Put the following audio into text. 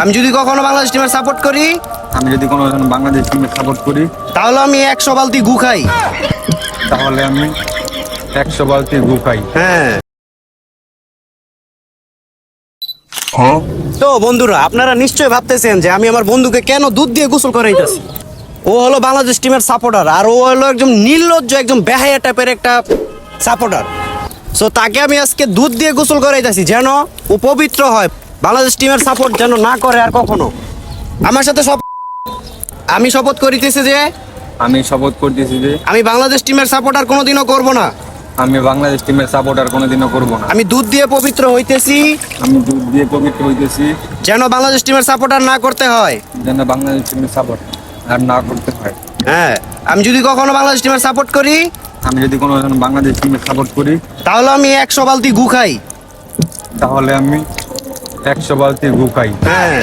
আমি যদি কখনো বাংলাদেশ টিমের সাপোর্ট করি? আমি যদি কোনো বাংলাদেশ টিমকে সাপোর্ট করি তাহলে আমি একশো বালতি গু খাই। তাহলে আমি একশো বালতি গু খাই। হ্যাঁ। তো বন্ধুরা আপনারা নিশ্চয়ই ভাবতেছেন যে আমি আমার বন্ধুকে কেন দুধ দিয়ে গোসল করাইতেছি? ও হলো বাংলাদেশ টিমের সাপোর্টার আর ও হলো একদম নির্লজ্জ একদম বেহায়া টাইপের একটা সাপোর্টার সো তাকে আমি আজকে দুধ দিয়ে গোসল করাইতেছি যেন ও পবিত্র হয়। বাংলাদেশ টিমের সাপোর্ট যেন না করে আর কখনো। আমার সাথে সব আমি শপথ করিতেছি যে আমি শপথ করতেছি যে আমি বাংলাদেশ টিমের সাপোর্ট আর কোনোদিনও করব না। আমি বাংলাদেশ টিমের সাপোর্ট আর কোনোদিনও করব না। আমি দুধ দিয়ে পবিত্র হইতেছি। আমি দুধ দিয়ে পবিত্র হইতেছি। যেন বাংলাদেশ টিমের সাপোর্ট আর না করতে হয়। যেন বাংলাদেশ টিমের সাপোর্ট আর না করতে হয়। হ্যাঁ আমি যদি কখনো বাংলাদেশ টিমের সাপোর্ট করি আমি যদি কোনো বাংলাদেশ টিমের সাপোর্ট করি তাহলে আমি একশো বালতি গু খাই। তাহলে আমি একশো বালতি গু খাই। হ্যাঁ।